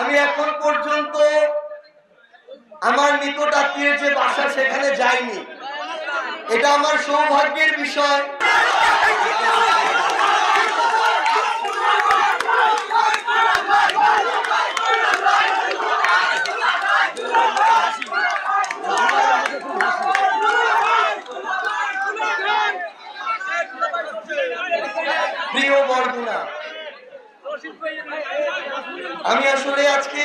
আমি এখন পর্যন্ত আমার নিকট আত্মীয় যে বাসা সেখানে যাইনি এটা আমার সৌভাগ্যের বিষয়। প্রিয় বরগুনা আমি আসলে আজকে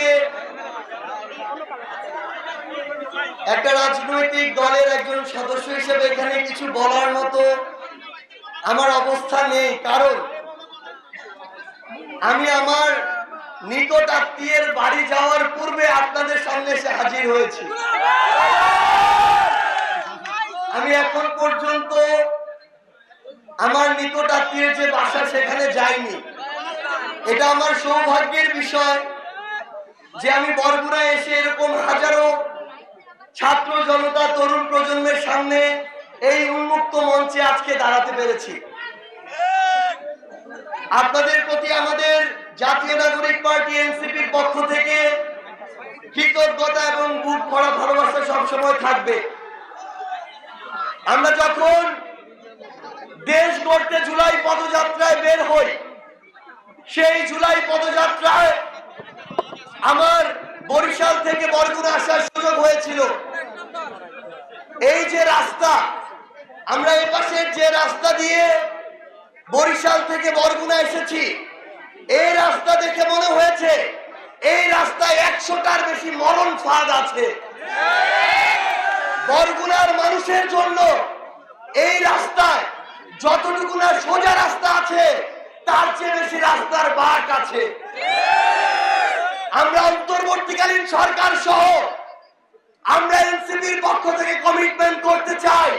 একটা রাজনৈতিক দলের একজন সদস্য হিসেবে এখানে কিছু বলার মতো আমার অবস্থা নেই, কারণ আমি আমার নিকট আত্মীয়ের বাড়ি যাওয়ার পূর্বে আপনাদের সামনে এসে হাজির হয়েছি। আমি এখন পর্যন্ত আমার নিকট আত্মীয়ের যে বাসা সেখানে যাইনি। এটা আমার সৌভাগ্যের বিষয় যে আমি বরগুড়ায় এসে এরকম হাজারো ছাত্র জনতা, তরুণ প্রজন্মের সামনে এই উন্মুক্ত মঞ্চে আজকে দাঁড়াতে পেরেছি। আপনাদের প্রতি আমাদের জাতীয় নাগরিক পার্টি, এনসিপির পক্ষ থেকে কৃতজ্ঞতা এবং বুক ভরা ভালোবাসা সবসময় থাকবে। আমরা যখন দেশ গড়তে জুলাই পদযাত্রায় বের হই সেই জুলাই পদযাত্রায় আমার বরিশাল থেকে বরগুনা আসার সুযোগ হয়েছিল। এই যে রাস্তা, আমরা এই পাশের যে রাস্তা দিয়ে বরিশাল থেকে বরগুনা এসেছি, এই রাস্তা দেখে মনে হয়েছে, এই রাস্তায় একশোটার বেশি মরণ ফাঁদ আছে। বরগুনার মানুষের জন্য এই রাস্তায় যতটুকু না সোজা রাস্তা আছে তার চেয়ে বেশি রাস্তার বাঁক আছে। আমরা অন্তর্বর্তীকালীন সরকার সহ আমরা এনসিপির পক্ষ থেকে কমিটমেন্ট করতে চাই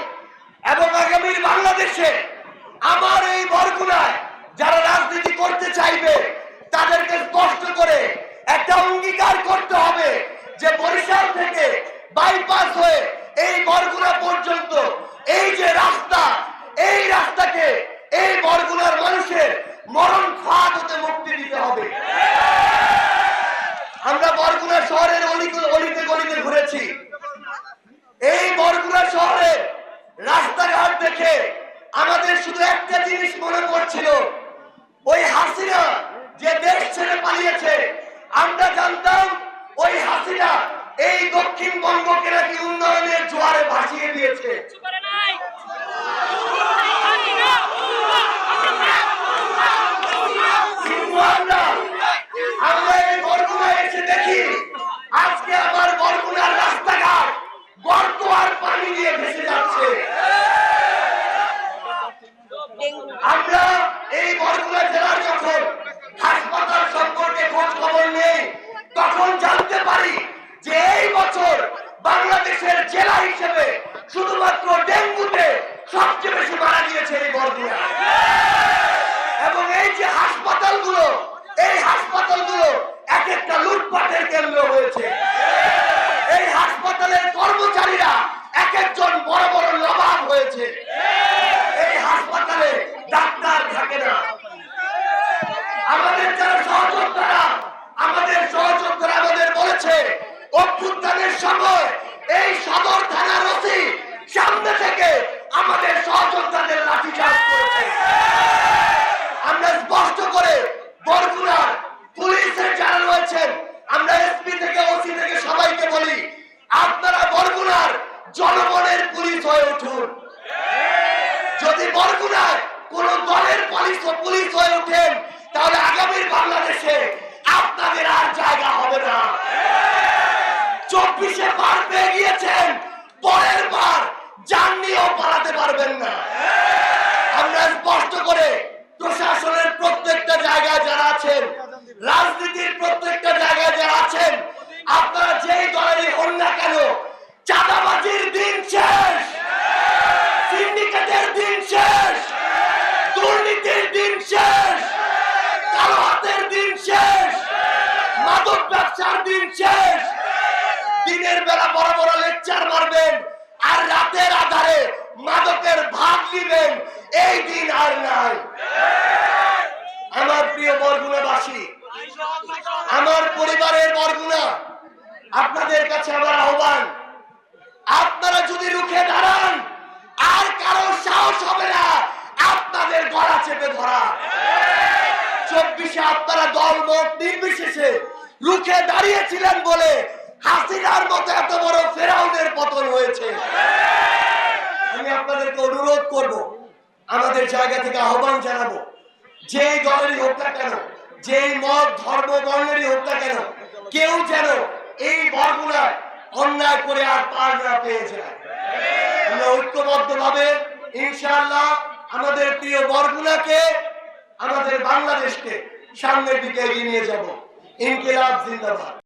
এবং আগামীর বাংলাদেশে আমার এই বরগুনায় যারা রাজনীতি করতে চাইবে তাদেরকে স্পষ্ট করে একটা অঙ্গীকার করতে হবে যে বরিশাল থেকে বাইপাস হয়ে এই বরগুনা পর্যন্ত এই যে রাস্তা এই রাস্তাকে এই বরগুনার মানুষের মরণ ফাঁদ হতে মুক্তি দিতে হবে আমরা বরগুনা শহরের অলিতে অলিতে গলিতে ঘুরেছি এই বরগুনা শহরে রাস্তাঘাট দেখে আমাদের শুধু একটা জিনিস মনে পড়ছিল। ওই হাসিনা যে দেশ ছেড়ে পালিয়েছে, আমরা জানতাম ওই হাসিনা এই দক্ষিণবঙ্গকে নাকি উন্নয়নের জোয়ারে ভাসিয়ে দিয়েছে। ভেসে যাচ্ছে বাংলাদেশে আপনাদের আর জায়গা হবে না। চব্বিশে পার পেয়ে গিয়েছেন পরের বার জাননিও পালাতে পারবেন না আমরা স্পষ্ট করে প্রশাসনের প্রত্যেকটা জায়গায় যারা আছেন রাজনীতির প্রত্যেকটা জায়গায় যারা আছেন আপনারা যেই দলেরই হন না কেন চাঁদাবাজির দিন শেষ সিন্ডিকেটের দিন শেষ দুর্নীতির দিন শেষ কালো হাতের দিন শেষ মাদক ব্যবসার দিন শেষ। দিনের বেলা বড় বড় লেকচার মারবেন আর রাতের আধারে মাদকের ভাগ নিবেন। এই দিন আর নাই। আমার প্রিয় বরগুনাবাসী, আমার পরিবারের বরগুনা, আপনাদের কাছে আমার আহ্বান, আপনারা যদি রুখে দাঁড়ান, আর কারও সাহস হবে না, আপনাদের গলা চেপে ধরা। চব্বিশে আপনারা দল মত নির্বিশেষে রুখে দাঁড়িয়েছিলেন বলে হাসিনার মতো এত বড় ফেরাউনের পতন হয়েছে। আমি আপনাদেরকে অনুরোধ করব, আমাদের জায়গা থেকে আহ্বান জানাব, যেই দলেরই হোক না কেন, যেই মত, ধর্ম, বর্ণেরই হোক না কেন, কেউ যেন এই বরগুলায় অন্যায় করে আর পার না পেয়ে যায়। আমরা ঐক্যবদ্ধ ভাবে ইনশাআল্লাহ, আমাদের প্রিয় বরগুনাকে, আমাদের বাংলাদেশকে সামনের দিকে এগিয়ে নিয়ে যাব। इनकलाब जिंदाबाद।